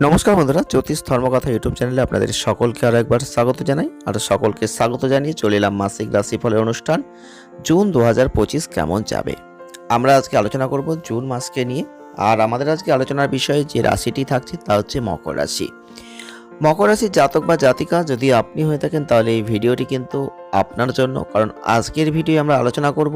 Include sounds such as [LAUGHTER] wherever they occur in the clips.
নমস্কার বন্ধুরা, জ্যোতিষ ধর্মকথা ইউটিউব চ্যানেলে আপনাদের সকলকে আরও একবার স্বাগত জানাই। আর সকলকে স্বাগত জানিয়ে চলে এলাম মাসিক রাশিফলের অনুষ্ঠান। জুন দু হাজার পঁচিশ কেমন যাবে? আমরা আজকে আলোচনা করব জুন মাসকে নিয়ে। আর আমাদের আজকে আলোচনার বিষয়ে যে রাশিটি থাকছে তা হচ্ছে মকর রাশি। মকর রাশির জাতক বা জাতিকা, যদি আপনি হয়ে থাকেন তাহলে এই ভিডিওটি কিন্তু আপনার জন্য। কারণ আজকের ভিডিও আমরা আলোচনা করব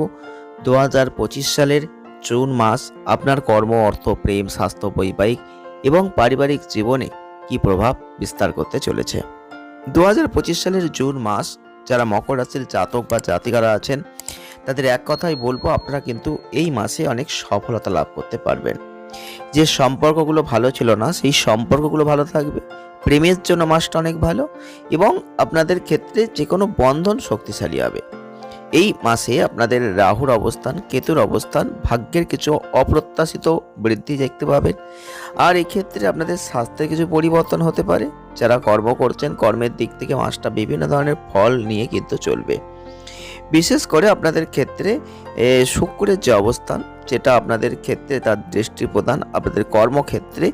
দু হাজার পঁচিশ সালের জুন মাস, আপনার কর্ম, অর্থ, প্রেম, স্বাস্থ্য, বৈবাহিক এবং পারিবারিক জীবনে কি প্রভাব বিস্তার করতে চলেছে। দু হাজার পঁচিশ সালের জুন মাস যারা মকর রাশির জাতক বা জাতিকারা আছেন, তাদের এক কথাই বলব, আপনারা কিন্তু এই মাসে অনেক সফলতা লাভ করতে পারবেন। যে সম্পর্কগুলো ভালো ছিল না, সেই সম্পর্কগুলো ভালো থাকবে। প্রেমের জন্য মাসটা অনেক ভালো এবং আপনাদের ক্ষেত্রে যে কোনো বন্ধন শক্তিশালী হবে। এই মাসে আপনাদের রাহুর অবস্থান, কেতুর অবস্থান, ভাগ্যের কিছু অপ্রত্যাশিত বৃদ্ধি দেখতে পাবেন। আর এক্ষেত্রে আপনাদের স্বাস্থ্যের কিছু পরিবর্তন হতে পারে। যারা কর্ম করছেন, কর্মের দিক থেকে মাসটা বিভিন্ন ধরনের ফল নিয়ে কিন্তু চলবে। বিশেষ করে আপনাদের ক্ষেত্রে শুক্রের যে অবস্থান, যেটা আপনাদের ক্ষেত্রে তার দৃষ্টি প্রদান, আপনাদের কর্মক্ষেত্রে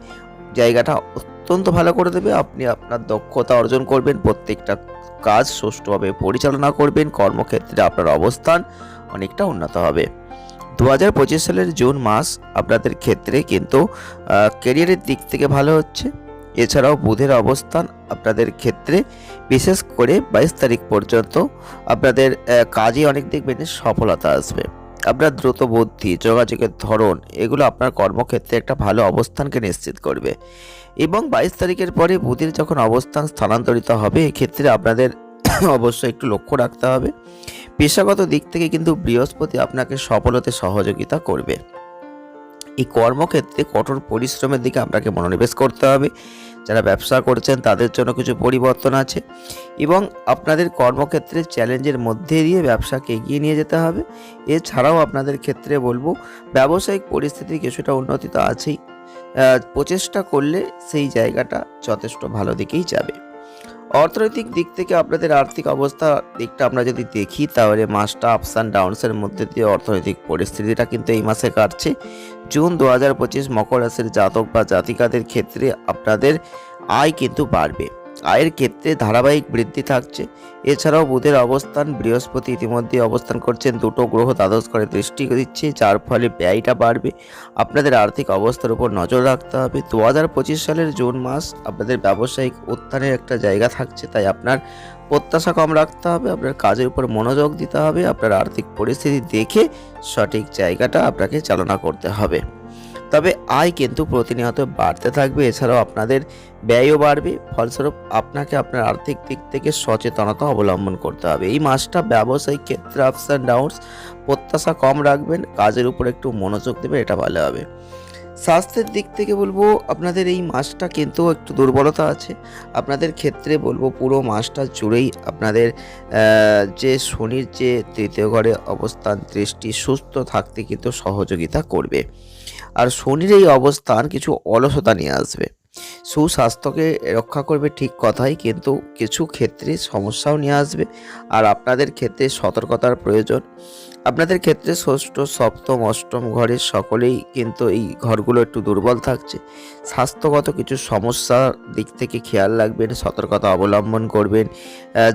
জায়গাটা অত্যন্ত ভালো করে দেবে। আপনি আপনার দক্ষতা অর্জন করবেন প্রত্যেকটা কাজ সুষ্ঠুভাবে পরিচালনা করবেন, কর্মক্ষেত্রে আপনার অবস্থান অনেকটা উন্নত হবে। দু হাজার পঁচিশ সালের জুন মাস আপনাদের ক্ষেত্রে কিন্তু ক্যারিয়ারের দিক থেকে ভালো হচ্ছে। এছাড়াও বুধের অবস্থান আপনাদের ক্ষেত্রে বিশেষ করে বাইশ তারিখ পর্যন্ত আপনাদের কাজে অনেক দেখবেন সফলতা আসবে। আপনার দ্রুত বুদ্ধি, যোগাযোগের ধরন, এগুলো আপনার কর্মক্ষেত্রে একটা ভালো অবস্থানকে নিশ্চিত করবে। এবং বাইশ তারিখের পরে বুধের যখন অবস্থান স্থানান্তরিত হবে, এক্ষেত্রে আপনাদের [COUGHS] অবশ্যই একটু লক্ষ্য রাখতে হবে। পেশাগত দিক থেকে কিন্তু বৃহস্পতি আপনাকে সফলতে সহযোগিতা করবে। এই কর্মক্ষেত্রে কঠোর পরিশ্রমের দিকে আপনাকে মনোনিবেশ করতে হবে। যারা ব্যবসা করছেন, তাদের জন্য কিছু পরিবর্তন আছে এবং আপনাদের কর্মক্ষেত্রে চ্যালেঞ্জের মধ্যে দিয়ে ব্যবসাকে এগিয়ে নিয়ে যেতে হবে। এছাড়াও আপনাদের ক্ষেত্রে বলব, ব্যবসায়িক পরিস্থিতি কিছুটা উন্নতি তো আছেই। প্রচেষ্টা করলে সেই জায়গাটা যথেষ্ট ভালো দিকেই যাবে। অর্থনৈতিক দিক থেকে আপনাদের আর্থিক অবস্থা দিকটা আমরা যদি দেখি, তাহলে মাসটা আপস অ্যান্ড ডাউনসের মধ্যে দিয়ে অর্থনৈতিক পরিস্থিতিটা কিন্তু এই মাসে কাটছে। জুন দু হাজার পঁচিশ মকর রাশির জাতক বা জাতিকাদের ক্ষেত্রে আপনাদের আয় কিন্তু বাড়বে। আয়ের ক্ষেত্রে ধারাবাহিক বৃদ্ধি থাকছে। এছাড়াও বুধের অবস্থান, বৃহস্পতি ইতিমধ্যে অবস্থান করছেন, দুটো গ্রহ দ্বাদশ করে দৃষ্টি দিচ্ছে, যার ফলে ব্যয়টা বাড়বে। আপনাদের আর্থিক অবস্থার উপর নজর রাখতে হবে। দু হাজার পঁচিশ সালের জুন মাস আপনাদের ব্যবসায়িক উত্থানের একটা জায়গা থাকছে, তাই আপনার প্রত্যাশা কম রাখতে হবে, আপনার কাজের উপর মনোযোগ দিতে হবে, আপনার আর্থিক পরিস্থিতি দেখে সঠিক জায়গাটা আপনাকে চালনা করতে হবে। তবে আয় কিন্তু প্রতিনিয়ত বাড়তে থাকবে। এছাড়াও আপনাদের ব্যয়ও বাড়বে। ফলস্বরূপ আপনাকে আপনার আর্থিক দিক থেকে সচেতনতা অবলম্বন করতে হবে। এই মাসটা ব্যবসায়িক ক্ষেত্রে আপস অ্যান্ড ডাউনস প্রত্যাশা কম রাখবেন, কাজের উপর একটু মনোযোগ দেবেন, এটা ভালো হবে। স্বাস্থ্যের দিক থেকে বলব, আপনাদের এই মাসটা কিন্তু একটু দুর্বলতা আছে। আপনাদের ক্ষেত্রে বলব, পুরো মাসটা জুড়েই আপনাদের যে শনির যে তৃতীয় ঘরে অবস্থান, দৃষ্টি সুস্থ থাকতে কিন্তু সহযোগিতা করবে। আর শনির এই অবস্থান কিছু অলসতা নিয়ে আসবে। সুস্বাস্থ্যকে রক্ষা করবে ঠিক কথাই, কিন্তু কিছু ক্ষেত্রে সমস্যাও নিয়ে আসবে। আর আপনাদের ক্ষেত্রে সতর্কতার প্রয়োজন। আপনাদের ক্ষেত্রে ষষ্ঠ, সপ্তম, অষ্টম ঘরের সকলেই কিন্তু এই ঘরগুলো একটু দুর্বল থাকছে। স্বাস্থ্যগত কিছু সমস্যার দিক থেকে খেয়াল রাখবেন, সতর্কতা অবলম্বন করবেন।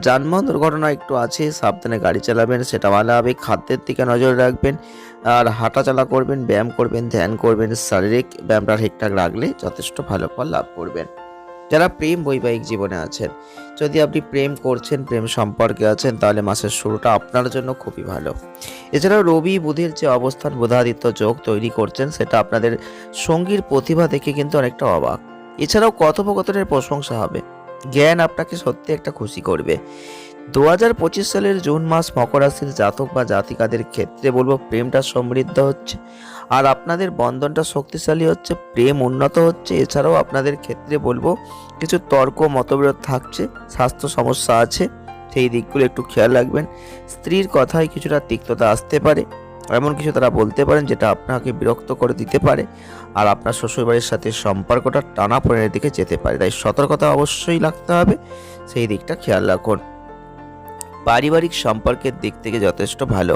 যানবাহন দুর্ঘটনা একটু আছে, সাবধানে গাড়ি চালাবেন, সেটা ভালো হবে খাদ্যের দিকে নজর রাখবেন। আর হাঁটাচলা করবেন, ব্যায়াম করবেন, ধ্যান করবেন, শারীরিক ব্যায়ামটা ঠিকঠাক রাখলে যথেষ্ট ভালো ফল লাভ করবেন। যারা প্রেম বৈবাহিক জীবনে আছেন, যদি আপনি প্রেম করছেন, প্রেম সম্পর্কে আছেন, তাহলে মাসের শুরুটা আপনার জন্য খুবই ভালো। এছাড়াও রবি বুধের যে অবস্থান, বুধাদিত্য যোগ তৈরি করছেন, সেটা আপনাদের সঙ্গীর প্রতিভা দেখে কিন্তু অনেকটা অবাক। এছাড়াও কথোপকথনের প্রশংসা হবে। জ্ঞান আপনাকে সত্যি একটা খুশি করবে। দু হাজার পঁচিশ সালের জুন মাস মকর রাশির জাতক বা জাতিকাদের ক্ষেত্রে বলব প্রেমটা সমৃদ্ধ হচ্ছে। আর আপনাদের বন্ধনটা শক্তিশালী হচ্ছে, প্রেম উন্নত হচ্ছে। এছাড়াও আপনাদের ক্ষেত্রে বলব কিছু তর্ক, মতবিরোধ থাকছে, স্বাস্থ্য সমস্যা আছে, সেই দিকগুলো একটু খেয়াল রাখবেন। স্ত্রীর কথায় কিছুটা তিক্ততা আসতে পারে, এমন কিছু তারা বলতে পারেন যেটা আপনাকে বিরক্ত করে দিতে পারে। আর আপনার শ্বশুরবাড়ির সাথে সম্পর্কটা টানা পড়ের দিকে যেতে পারে, তাই সতর্কতা অবশ্যই রাখতে হবে। সেই দিকটা খেয়াল রাখুন। পারিবারিক সম্পর্কের দিক থেকে যথেষ্ট ভালো।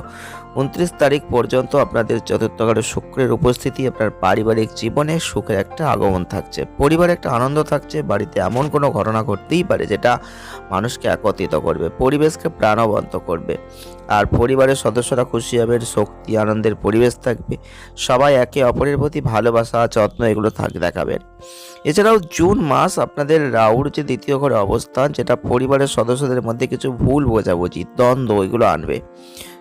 উনত্রিশ তারিখ পর্যন্ত আপনাদের চতুর্থ ঘরে শুক্রের উপস্থিতি, আপনার পারিবারিক জীবনে সুখের একটা আগমন থাকছে। পরিবারে একটা আনন্দ থাকছে, বাড়িতে এমন কোনো ঘটনা ঘটতেই পারে যেটা মানুষকে একত্রিত করবে, পরিবেশকে প্রাণবন্ত করবে। আর পরিবারের সদস্যরা খুশি হবে, শক্তি, আনন্দের পরিবেশ থাকবে। সবাই একে অপরের প্রতি ভালোবাসা, যত্ন এগুলো থাক দেখাবেন এছাড়াও জুন মাস আপনাদের রাউর যে দ্বিতীয় ঘরে অবস্থান, যেটা পরিবারের সদস্যদের মধ্যে কিছু ভুল বোঝাবুঝি, দ্বন্দ্ব এগুলো আনবে।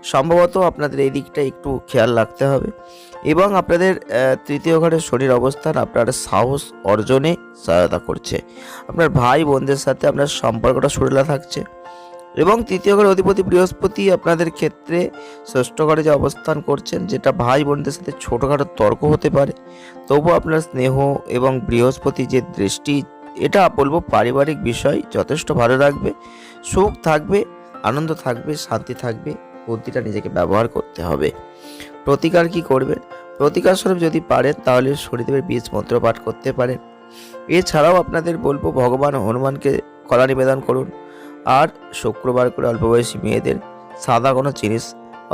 সম্ভবত আপনাদের এই দিকটা একটু খেয়াল রাখতে হবে। এবং আপনাদের তৃতীয় ঘরের শনির অবস্থান আপনার সাহস অর্জনে সহায়তা করছে। আপনার ভাই বোনদের সাথে আপনার সম্পর্কটা সুরেলা থাকছে। এবং তৃতীয় ঘরে অধিপতি বৃহস্পতি আপনাদের ক্ষেত্রে ষষ্ঠ ঘরে যে অবস্থান করছেন, যেটা ভাই বোনদের সাথে ছোটোখাটো তর্ক হতে পারে। তবু আপনার স্নেহ এবং বৃহস্পতি যে দৃষ্টি, এটা বলব পারিবারিক বিষয়, যথেষ্ট ভালো রাখবে সুখ থাকবে, আনন্দ থাকবে, শান্তি থাকবে। বুদ্ধিটা নিজেকে ব্যবহার করতে হবে। প্রতিকার কি করবেন? প্রতিকার স্বরূপ যদি পারেন, তাহলে শনিদেবের বীজ মন্ত্র পাঠ করতে পারেন। এছাড়াও আপনাদের বলব, ভগবান হনুমানকে কলা নিবেদন করুন। আর শুক্রবার করে অল্প বয়সী মেয়েদের সাদা কোনো জিনিস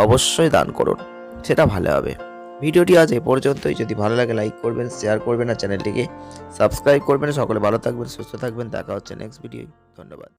অবশ্যই দান করুন। সেটা ভালো হবে। ভিডিওটি আজ এ পর্যন্তই। যদি ভালো লাগে, লাইক করবেন, শেয়ার করবেন, আর চ্যানেলটিকে সাবস্ক্রাইব করবেন। সকলে ভালো থাকবেন, সুস্থ থাকবেন। দেখা হচ্ছে নেক্সট ভিডিও ধন্যবাদ।